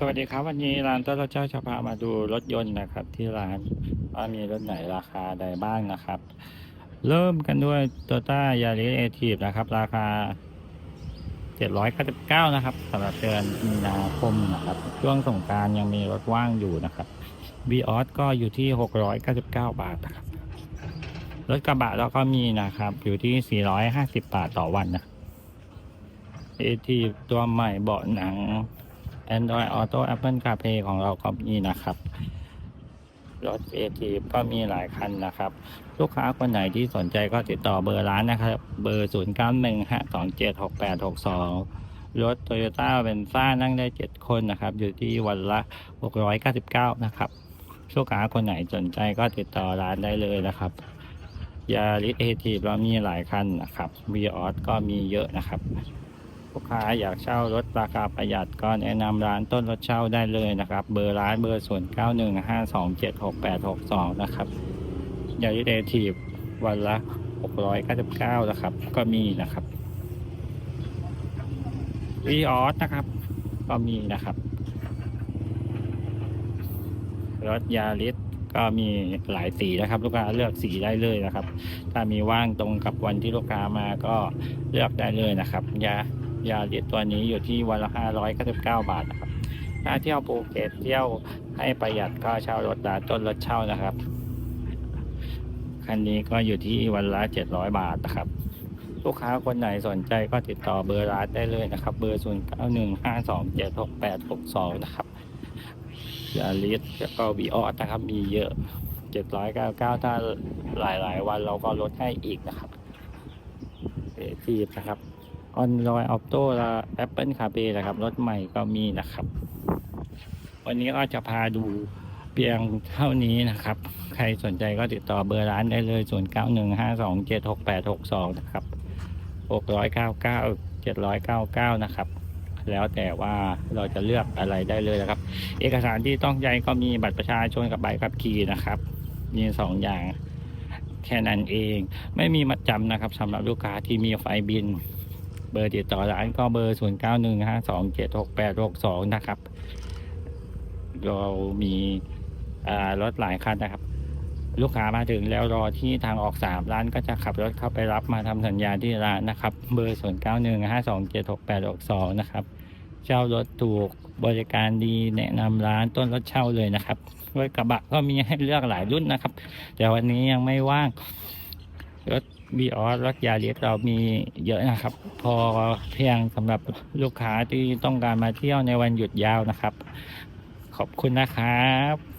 สวัสดีครับ วันนี้ร้านต้นรถเจ้าจะพามาดูรถยนต์นะครับ ที่ร้านว่ามีรถไหนราคาใดบ้างนะครับ เริ่มกันด้วย t o y ต้ายาริสเอทีฟนะครับ ราคา 799 นะครับสำหรับเดือนมีนาคมนะครับ ช่วงสงการยังมีรถว่างอยู่นะครับ b ีออสก็อยู่ที่ 699 บาทนะครับรถกระบะเราก็มีนะครับ อยู่ที่ 450 บาทต่อวันนะเอทีตัวใหม่เบาะหนัง Android Auto Apple CarPlay ของเราก็มีนะครับ รถ a t ก็มีหลายคันนะครับ ลูกค้าคนไหนที่สนใจก็ติดต่อเบอร์ร้านนะครับ เบอร์ 0 9 1 5 2 7 6 8 6 2 รถ Toyota v e n z a นั่งได้ 7 คนนะครับ อยู่ที่วันละ 699 นะครับลูกค้าคนไหนสนใจก็ติดต่อร้านได้เลยนะครับยาริสเอทีเรามีหลายคันนะครับวีออสก็มีเยอะนะครับ ลูกค้าอยากเช่ารถราคาประหยัดก็แนะนำร้านต้นรถเช่าได้เลยนะครับ เบอร์ร้านเบอร์ศูนย์เก้าหนึ่งห้าสองเจ็ดหกแปดหกสองนะครับยาริเดทีฟวันละหกร้อยเก้าสิบเก้านะครับ ก็มีนะครับวีออสนะครับ ก็มีนะครับ รถยาริสก็มีหลายสีนะครับ ลูกค้าเลือกสีได้เลยนะครับ ถ้ามีว่างตรงกับวันที่ลูกค้ามาก็เลือกได้เลยนะครับยา ยาลิตตัวนี้อยู่ที่วันละห้าร้อยเก้าสิบเก้าบาทนะครับถ้าเที่ยวภูเก็ตเที่ยวให้ประหยัดก็เช่ารถร้าต้นรถเช่านะครับ คันนี้ก็อยู่ที่วันละเจ็ดร้อยบาทนะครับ ลูกค้าคนไหนสนใจก็ติดต่อเบอร์ร้านได้เลยนะครับ เบอร์ศูนย์เก้าหนึ่งห้าสองเจ็ดหกแปดหกสองนะครับยาลิสแล้วก็วีออสนะครับ มีเยอะเจ็ดร้อยเก้าเก้าถ้าหลายๆ วันเราก็ลดให้อีกนะครับเอทีนะครับ ออนรอยออโต้และแอปเปิลคาเ e นะครับ รถใหม่ก็มีนะครับ วันนี้ก็จะพาดูเพียงเท่านี้นะครับ ใครสนใจก็ติดต่อเบอร์ร้านได้เลย 0 9 1 5 2 7 6 8 6 2 นะครับ 699 799 นะครับ แล้วแต่ว่าเราจะเลือกอะไรได้เลยนะครับ เอกสารที่ต้องใช้ก็มีบัตรประชาชนกับใบขับขี่นะครับ มีสองอย่างแค่นั้นเอง ไม่มีมัดจำนะครับสำหรับลูกค้าที่มีไฟบิน เบอร์ติดต่อร้านก็เบอร์0 9 1 5 2 7 6 8 6 2นะครับ เรามีรถหลายคันนะครับ ลูกค้ามาถึงแล้วรอที่ทางออกสามร้านก็จะขับรถเข้าไปรับมาทำสัญญาที่ร้านนะครับ เบอร์0 9 1 5 2 7 6 8 6 2นะครับเช่ารถถูกบริการดีแนะนำร้านต้นรถเช่าเลยนะครับรถกระบะก็มีให้เลือกหลายรุ่นนะครับ แต่วันนี้ยังไม่ว่าง รถบีออสรถยาริสเรามีเยอะนะครับ พอเพียงสำหรับลูกค้าที่ต้องการมาเที่ยวในวันหยุดยาวนะครับ ขอบคุณนะครับ